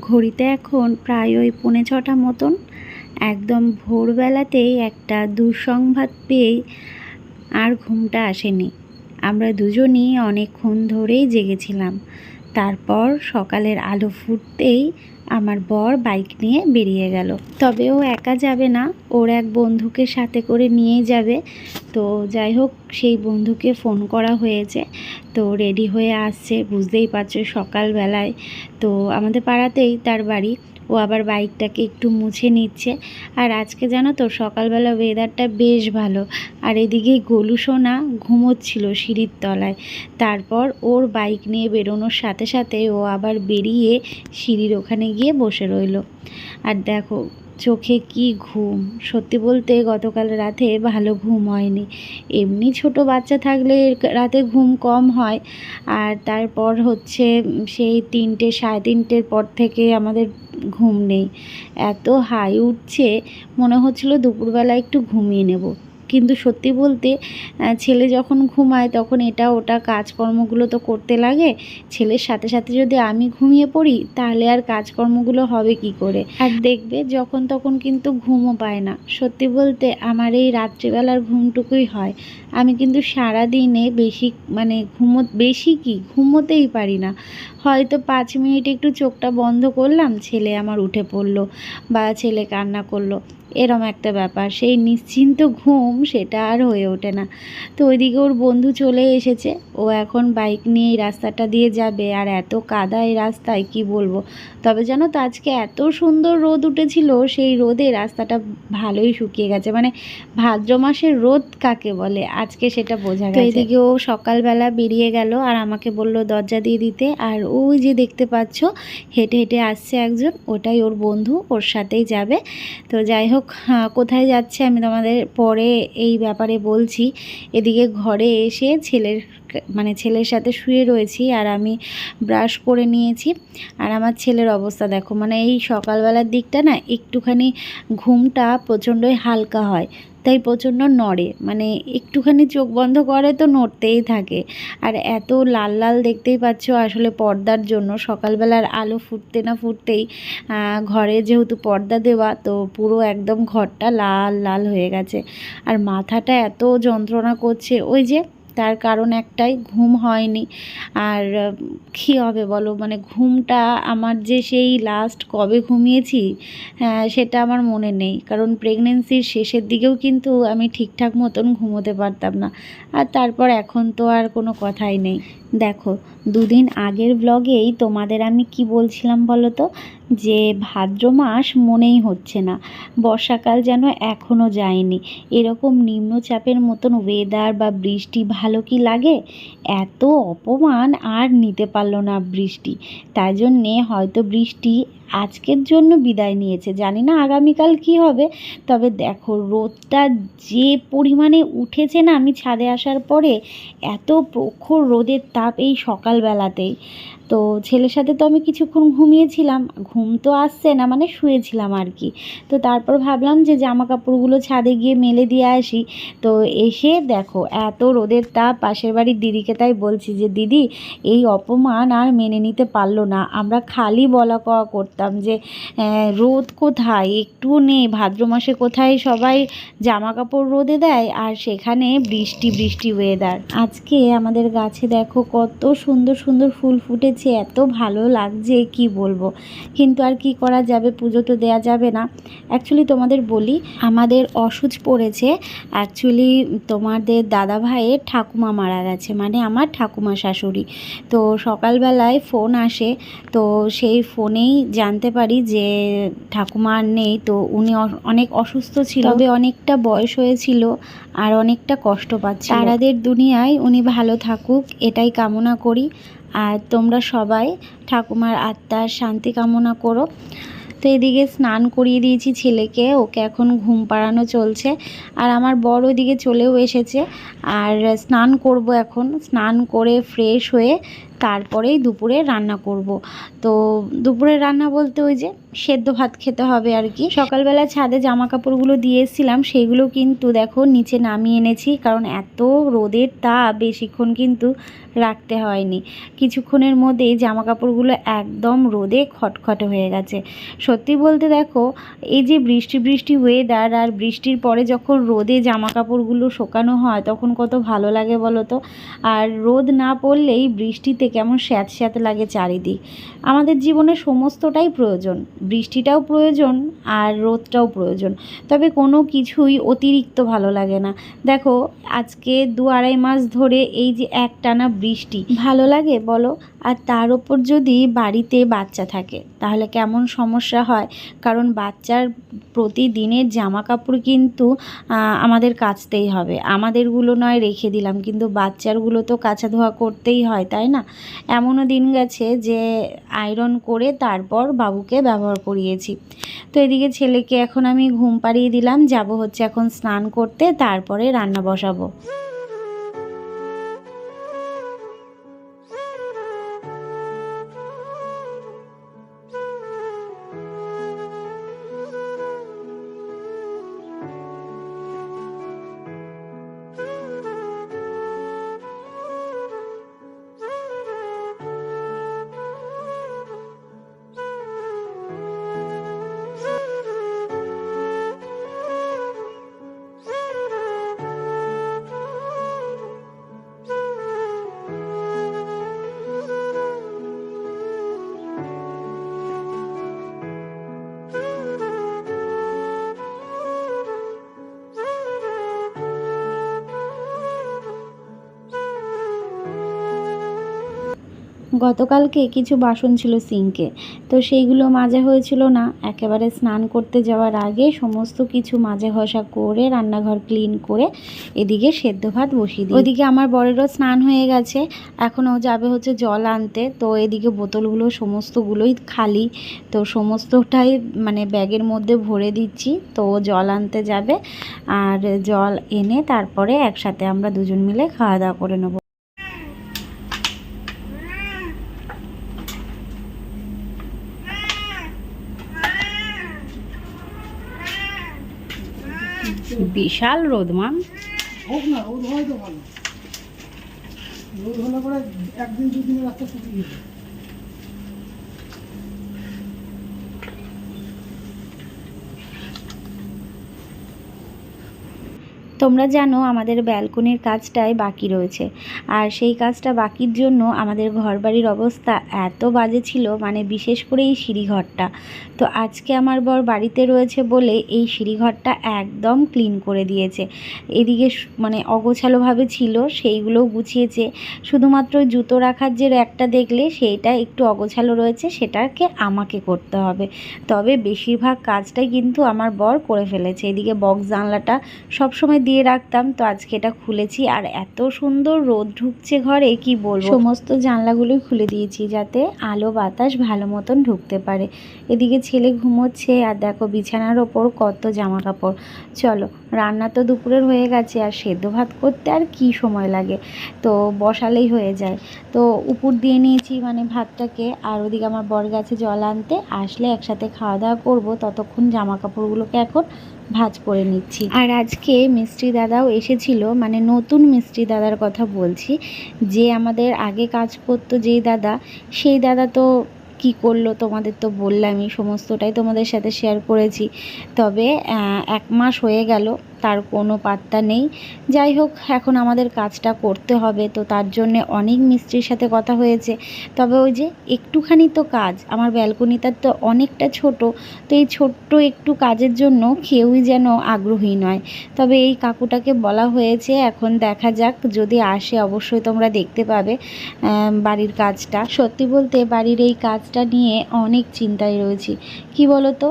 ঘড়িতে এখন প্রায় ওই পৌনে ছটা মতন। একদম ভোরবেলাতেই একটা দুঃসংবাদ পেয়ে আর ঘুমটা আসেনি। আমরা দুজনই অনেকক্ষণ ধরেই জেগেছিলাম। তারপর সকালের আলো ফুটতেই আমার বর বাইক নিয়ে বেরিয়ে গেল। তবে ও একা যাবে না, ওর এক বন্ধুকে সাথে করে নিয়ে যাবে। তো যাই হোক, সেই বন্ধুকে ফোন করা হয়েছে। তো রেডি হয়ে আসছে, বুঝতেই পারছ সকালবেলায়। তো আমাদের পাড়াতেই তার বাড়ি। ও আবার বাইকটাকে একটু মুছে নিচ্ছে। আর আজকে জানো তো, সকালবেলা ওয়েদারটা বেশ ভালো। আর এদিকে গোলু সোনা ঘুমোচ্ছিল সিঁড়ির তলায়। তারপর ওর বাইক নিয়ে বেরোনোর সাথে সাথে ও আবার বেরিয়ে সিঁড়ির ওখানে গিয়ে বসে রইল। আর দেখো চোখে কি ঘুম? সত্যি বলতে গতকাল রাতে ভালো ঘুম হয়নি। এমনি ছোট বাচ্চা থাকলে রাতে ঘুম কম হয়। আর তারপর হচ্ছে সেই তিনটে, সাড়ে তিনটের পর থেকে আমাদের ঘুম নেই। এত হাই উঠছে, মনে হচ্ছিল দুপুরবেলা একটু ঘুমিয়ে নেব। কিন্তু সত্যি বলতে ছেলে যখন ঘুমায় তখন এটা, ওটা কাজকর্মগুলো তো করতে লাগে। ছেলের সাথে সাথে যদি আমি ঘুমিয়ে পড়ি, তাহলে আর কাজকর্মগুলো হবে কি করে? আর দেখবে যখন তখন কিন্তু ঘুমও পায় না। সত্যি বলতে আমার এই রাত্রিবেলার ঘুমটুকুই হয়। আমি কিন্তু সারা দিনে বেশি মানে ঘুমো, বেশি কি? ঘুমোতেই পারি না। হয়তো পাঁচ মিনিট একটু চোখটা বন্ধ করলাম, ছেলে আমার উঠে পড়ল বা ছেলে কান্না করল। এরম একটা ব্যাপার। সেই নিশ্চিন্ত ঘুম সেটা আর হয়ে ওঠে না। তো ওইদিকে ওর বন্ধু চলে এসেছে। ও এখন বাইক নিয়ে এই রাস্তাটা দিয়ে যাবে। আর এত কাদা এই রাস্তায় কি বলব? তবে জানো তো আজকে এত সুন্দর রোদ উঠেছিল সেই রোদে রাস্তাটা ভালোই শুকিয়ে গেছে। মানে ভাদ্র মাসের রোদ কাকে বলে? আজকে সেটা বোঝা গেছে। এদিকে ও সকালবেলা বেরিয়ে গেল আর আমাকে বলল দরজা দিয়ে দিতে। আর ওই যে দেখতে পাচ্ছ হেঁটে হেঁটে আসছে একজন। ওটাই ওর বন্ধু ওর সাথেই যাবে। তো যাই হোক কোথায় যাচ্ছে আমি তোমাদের পরে এই ব্যাপারে বলছি। এদিকে ঘরে এসে ছেলের মানে ছেলের সাথে শুয়ে রয়েছি আর আমি ব্রাশ করে নিয়েছি। আর আমার ছেলের অবস্থা দেখো মানে এই সকালবেলার দিকটা না একটুখানি ঘুমটা প্রচণ্ডই হালকা হয়, তাই প্রচণ্ড নড়ে। মানে একটুখানি চোখ বন্ধ করে তো নড়তেই থাকে। আর এত লাল লাল দেখতেই পাচ্ছ আসলে পর্দার জন্য, সকালবেলার আলো ফুটতে না ফুটতেই ঘরে যেহেতু পর্দা দেওয়া, তো পুরো একদম ঘরটা লাল লাল হয়ে গেছে। আর মাথাটা এত যন্ত্রণা করছে, ওই যে তার কারণ একটাই, ঘুম হয়নি। আর কী হবে বলো? মানে ঘুমটা আমার যে সেই লাস্ট কবে ঘুমিয়েছি সেটা আমার মনে নেই। কারণ প্রেগনেন্সির শেষের দিকেও কিন্তু আমি ঠিকঠাক মতন ঘুমোতে পারতাম না। আর তারপর এখন তো আর কোনো কথাই নেই। দেখো, দুদিন আগের ব্লগেই তোমাদের আমি কি বলছিলাম বলো তো? যে ভাদ্র মাস মনেই হচ্ছে না। বর্ষাকাল যেন এখনও যায়নি। এরকম নিম্নচাপের মতন ওয়েদার বা বৃষ্টি ভালো কি লাগে? এত অপমান আর নিতে পারল না বৃষ্টি। তাই জন্যে হয়তো বৃষ্টি আজকের জন্য বিদায় নিয়েছে। জানি না আগামীকাল কি হবে। তবে দেখো, রোদটা যে পরিমাণে উঠেছে না আমি ছাদে আসার পরে, এত প্রখর রোদের তাপ এই সকালবেলাতেই। তো ছেলের সাথে তো আমি কিছুক্ষণ ঘুমিয়েছিলাম, ঘুম তো আসছে না মানে শুয়েছিলাম আর কি। তো তারপর ভাবলাম যে জামা কাপড়গুলো ছাদে গিয়ে মেলে দিয়ে আসি। তো এসে দেখো, এত রোদের তাপ, পাশের বাড়ির দিদিকে তাই বলছি যে, দিদি, এই অপমান আর মেনে নিতে পারল না। আমরা খালি বলা কওয়া করতাম যে রোদ কোথায়? একটু নেই। ভাদ্র মাসে কোথায় সবাই জামা কাপড় রোদে দেয় আর সেখানে বৃষ্টি বৃষ্টি ওয়েদার আজকে আমাদের গাছে দেখো কত সুন্দর সুন্দর ফুল ফুটে হয়েছে এত ভালো লাগছে কি বলব? কিন্তু আর কি করা যাবে? পুজো তো দেওয়া যাবে না। অ্যাকচুয়ালি তোমাদের বলি আমাদের অসুচ পড়েছে। অ্যাকচুয়ালি তোমাদের দাদা ভাইয়ের ঠাকুমা মারা গেছে মানে আমার ঠাকুমা শাশুড়ি। তো সকালবেলায় ফোন আসে তো সেই ফোনেই জানতে পারি যে ঠাকুমা আর নেই। তো উনি অনেক অসুস্থ ছিল। তবে অনেকটা বয়স হয়েছিল আর অনেকটা কষ্ট পাচ্ছে তারাদের দুনিয়ায় উনি ভালো থাকুক এটাই কামনা করি। আর তোমরা সবাই ঠাকুমার আত্মার শান্তি কামনা করো। তো এদিকে স্নান করিয়ে দিয়েছি ছেলেকে, ওকে এখন ঘুম পাড়ানো চলছে। আর আমার বড় ওইদিকে চলেও এসেছে। আর স্নান করব এখন, স্নান করে ফ্রেশ হয়ে তারপরেই দুপুরে রান্না করব। তো দুপুরে রান্না বলতে ওই যে সেদ্ধ ভাত খেতে হবে আর কি। সকালবেলা ছাদে জামা কাপড়গুলো দিয়ে এসেছিলাম সেইগুলো কিন্তু দেখো নিচে নামিয়ে এনেছি, কারণ এত রোদের তাপ বেশিক্ষণ কিন্তু রাখতে হয়নি। কিছুক্ষণের মধ্যেই জামা কাপড়গুলো একদম রোদে খটখটে হয়ে গেছে। সত্যি বলতে দেখো, এই যে বৃষ্টি বৃষ্টি ওয়েদার আর বৃষ্টির পরে যখন রোদে জামা কাপড়গুলো শোকানো হয়, তখন কত ভালো লাগে বলো তো? আর রোদ না পড়লেই বৃষ্টিতে কেমন স্যাঁত স্যাঁত লাগে চারিদিক। আমাদের জীবনে সমস্তটাই প্রয়োজন। বৃষ্টিটাও প্রয়োজন আর রোদটাও প্রয়োজন। তবে কোনো কিছুই অতিরিক্ত ভালো লাগে না। দেখো, আজকে দু আড়াই মাস ধরে এই যে একটানা বৃষ্টি, ভালো লাগে বলো? আর তার ওপর যদি বাড়িতে বাচ্চা থাকে, তাহলে কেমন সমস্যা হয়? কারণ বাচ্চার প্রতিদিনের জামা কাপড় কিন্তু আমাদের কাচতেই হবে। আমাদেরগুলো নয় রেখে দিলাম, কিন্তু বাচ্চারগুলো তো কাচা ধোয়া করতেই হয়, তাই না? এমনও দিন গেছে যে আয়রন করে তারপর বাবুকে ব্যবহার করিয়েছি। তো এদিকে ছেলেকে এখন আমি ঘুম পাড়িয়ে দিলাম, যাব হচ্ছে এখন স্নান করতে, তারপরে রান্না বসাবো। গতকালকে কিছু বাসন ছিল সিঙ্কে, তো সেইগুলো মাজা হয়েছিল না। একেবারে স্নান করতে যাওয়ার আগে সমস্ত কিছু মাজা ঘষা করে, রান্নাঘর ক্লিন করে এদিকে সেদ্ধ ভাত বসিয়ে দিই। ওদিকে আমার বরেরও স্নান হয়ে গেছে। এখন ও যাবে হচ্ছে জল আনতে। তো এদিকে বোতলগুলো সমস্তগুলোই খালি। তো সমস্তটাই মানে ব্যাগের মধ্যে ভরে দিচ্ছি। তো ও জল আনতে যাবে। আর জল এনে তারপরে একসাথে আমরা দুজন মিলে খাওয়া দাওয়া করে নেব। বিশাল রোদ মান না, রোদ হয় তো ভালো। রোদ হলে পরে একদিন দুদিনের রাস্তা শুকিয়ে তোমরা জানো আমাদের ব্যালকনির কাজটাই বাকি রয়েছে। আর সেই কাজটা বাকির জন্য আমাদের ঘরবাড়ির অবস্থা এত বাজে ছিল মানে বিশেষ করে এই সিঁড়িঘরটা। তো আজকে আমার বর বাড়িতে রয়েছে বলে এই সিঁড়িঘরটা একদম ক্লিন করে দিয়েছে। এদিকে মানে অগোছালোভাবে ছিল সেইগুলোও গুছিয়েছে। শুধুমাত্র জুতো রাখার যে র্যাকটা দেখলে সেইটা একটু অগোছালো রয়েছে, সেটাকে আমাকে করতে হবে। তবে বেশিরভাগ কাজটাই কিন্তু আমার বর করে ফেলেছে। এদিকে বক্স জানলাটা সবসময় দিয়ে রাখতাম, তো আজকে এটা খুলেছি। আর এত সুন্দর রোদ ঢুকছে ঘরে, কি বলব? সমস্ত জানলাগুলোই খুলে দিয়েছি যাতে আলো, বাতাস ভালো মতন ঢুকতে পারে। এদিকে ছেলে ঘুমোচ্ছে, আর দেখো বিছানার ওপর কত জামা কাপড় চলো, রান্না তো দুপুরের হয়ে গেছে, আর সেদ্ধ ভাত করতে আর কি সময় লাগে? তো বসালেই হয়ে যায়। তো উপর দিয়ে নিয়েছি মানে ভাতটাকে, আর ওদিকে আমার বর গেছে জল আনতে। আসলে একসাথে খাওয়া দাওয়া করব, ততক্ষণ জামা কাপড়গুলোকে এখন ভাঁজ করে নিচ্ছি। আর আজকে মিষ্টি দাদাও এসেছিল মানে নতুন মিষ্টি দাদার কথা বলছি, যে আমাদের আগে কাজ করতো যেই দাদা, সেই দাদা তো কি করল তোমাদের তো বললামই, সমস্তটাই তোমাদের সাথে শেয়ার করেছি। তবে এক মাস হয়ে গেল তার কোনো পাত্তা নেই। যাই হোক, এখন আমাদের কাজটা করতে হবে। তো তার জন্যে অনেক মিস্ত্রির সাথে কথা হয়েছে। তবে ওই যে একটুখানি তো কাজ, আমার ব্যালকনিটা তো অনেকটা ছোট। তো এই ছোট্ট একটু কাজের জন্য কেউই যেন আগ্রহী নয়। তবে এই কাকুটাকে বলা হয়েছে, এখন দেখা যাক, যদি আসে অবশ্যই তোমরা দেখতে পাবে বাড়ির কাজটা। সত্যি বলতে বাড়ির এই কাজটা নিয়ে অনেক চিন্তায় রয়েছি। কি বলো তো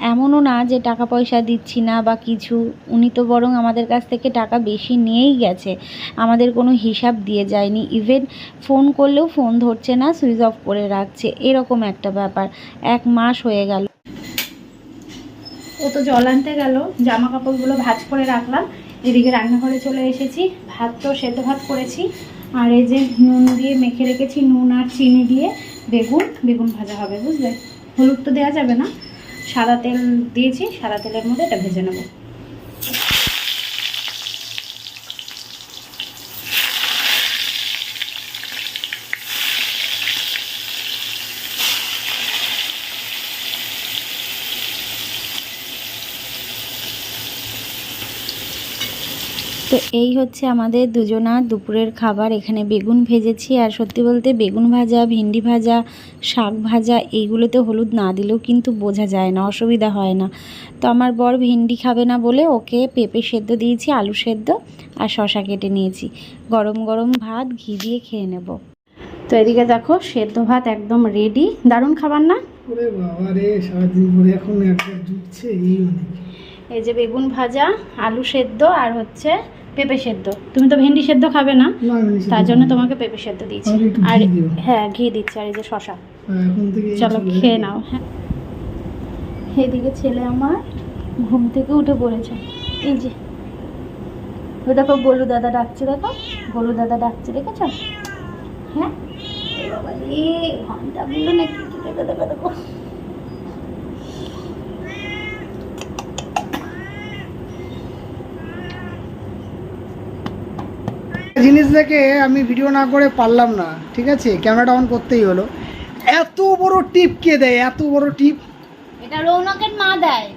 এমনও না যে টাকা পয়সা দিচ্ছি না বা কিছু। উনি তো বরং আমাদের কাছ থেকে টাকা বেশি নিয়েই গেছে। আমাদের কোনো হিসাব দিয়ে যায়নি। ইভেন ফোন করলেও ফোন ধরছে না সুইচ অফ করে রাখছে। এরকম একটা ব্যাপার। এক মাস হয়ে গেল। ও তো জল আনতে গেল। জামা কাপড়গুলো ভাজ করে রাখলাম। এদিকে রান্নাঘরে চলে এসেছি। ভাত তো সেদ্ধ ভাত করেছি। আর এই যে নুন দিয়ে মেখে রেখেছি, নুন আর চিনি দিয়ে বেগুন। বেগুন ভাজা হবে, বুঝলে? হলুদ তো দেওয়া যাবে না। সাদা তেল দিয়েছি সাদা তেলের মধ্যে এটা ভেজে নেব। এই হচ্ছে আমাদের দুজনা দুপুরের খাবার। এখানে বেগুন ভেজেছি আর সত্যি বলতে বেগুন ভাজা, ভেন্ডি ভাজা, শাক ভাজা এইগুলোতে হলুদ না দিলেও কিন্তু বোঝা যায় না, অসুবিধা হয় না। তো আমার বর ভেন্ডি খাবে না বলে ওকে পেঁপে সেদ্ধ দিয়েছি, আলু সেদ্ধ আর শশা কেটে নিয়েছি। গরম গরম ভাত ঘি দিয়ে খেয়ে নেব। তো এদিকে দেখো সেদ্ধ ভাত একদম রেডি দারুণ খাবার না? ওরে বাবা রে সারাদিন এখন জুটছে এই অনেক। এই যে বেগুন ভাজা আলু সেদ্ধ আর হচ্ছে পেঁপে সেদ্ধ। তুমি তো ভেন্ডি সেদ্ধ খাবে না? তার জন্য তোমাকে পেঁপে সেদ্ধ দিয়েছি। আর। হ্যাঁ ঘি দিচ্ছি আর এই যে শশা চলো খেয়ে নাও হ্যাঁ। এদিকে ছেলে আমার ঘুম থেকে উঠে পড়েছে। এই যে। ও দেখো গোলু দাদা ডাকছে দেখো। গোলু দাদা ডাকছে দেখেছ? হ্যাঁ? ঘন্টাগুলো নাকি দেখো দেখো দেখো জিনিস দেখে আমি ভিডিও না করে পারলাম না ঠিক আছে? ক্যামেরাটা অন করতেই হলো। এত বড় টিপ কে দেয়? এত বড় টিপ। এটা রৌনকের মা দেয়।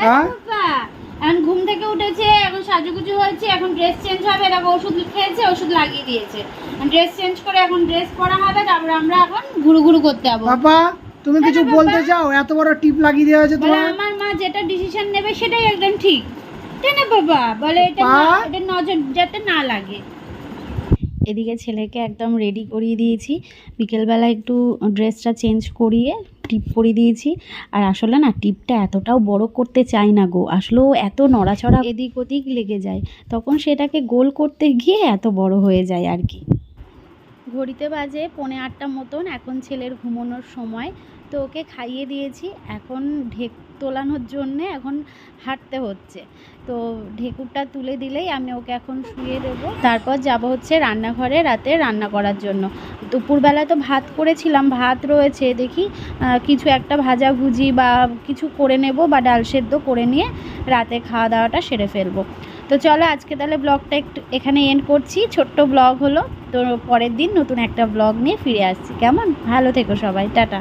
হ্যাঁ? এখন ঘুম থেকে উঠেছে এখন সাজুগুজু হয়েছে এখন ড্রেস চেঞ্জ হবে এরকম ওষুধ খেয়েছে ওষুধ লাগিয়ে দিয়েছে। ড্রেস চেঞ্জ করে এখন ড্রেস পরা হবে তারপরে আমরা এখন ঘুরু ঘুরু করতে যাব। বাবা তুমি কিছু বলতে চাও? এত বড় টিপ লাগিয়ে দেওয়া হয়েছে তোমার? আমার মা যেটা ডিসিশন নেবে সেটাই একদম ঠিক। তাই না বাবা? বলে এটা? এটা নজর যাতে না লাগে। এদিকে ছেলেকে একদম রেডি করিয়ে দিয়েছি। বিকেলবেলা একটু ড্রেসটা চেঞ্জ করিয়ে টিপ করিয়ে দিয়েছি। আর আসলে না টিপটা এতটাও বড় করতে চাই না গো। আসলেও এত নড়াচড়া এদিক ওদিক লেগে যায়। তখন সেটাকে গোল করতে গিয়ে এত বড় হয়ে যায় আর কি। ঘড়িতে বাজে পৌনে আটটা মতন। এখন ছেলের ঘুমানোর সময়। তো ওকে খাইয়ে দিয়েছি। এখন ঢেক তোলানোর জন্যে এখন হাঁটতে হচ্ছে। তো ঢেকুরটা তুলে দিলেই আমি ওকে এখন শুয়ে দেবো। তারপর যাব হচ্ছে রান্নাঘরে রাতে রান্না করার জন্য। দুপুরবেলা তো ভাত করেছিলাম, ভাত রয়েছে দেখি কিছু একটা ভাজা ভুজি বা কিছু করে নেব বা ডাল সেদ্ধ করে নিয়ে রাতে খাওয়া দাওয়াটা সেরে ফেলব। তো চলো আজকে তাহলে ব্লগটা একটু এখানে এন্ড করছি। ছোট্ট ব্লগ হলো। তো পরের দিন নতুন একটা ব্লগ নিয়ে ফিরে আসছি। কেমন? ভালো থেকো সবাই। টাটা।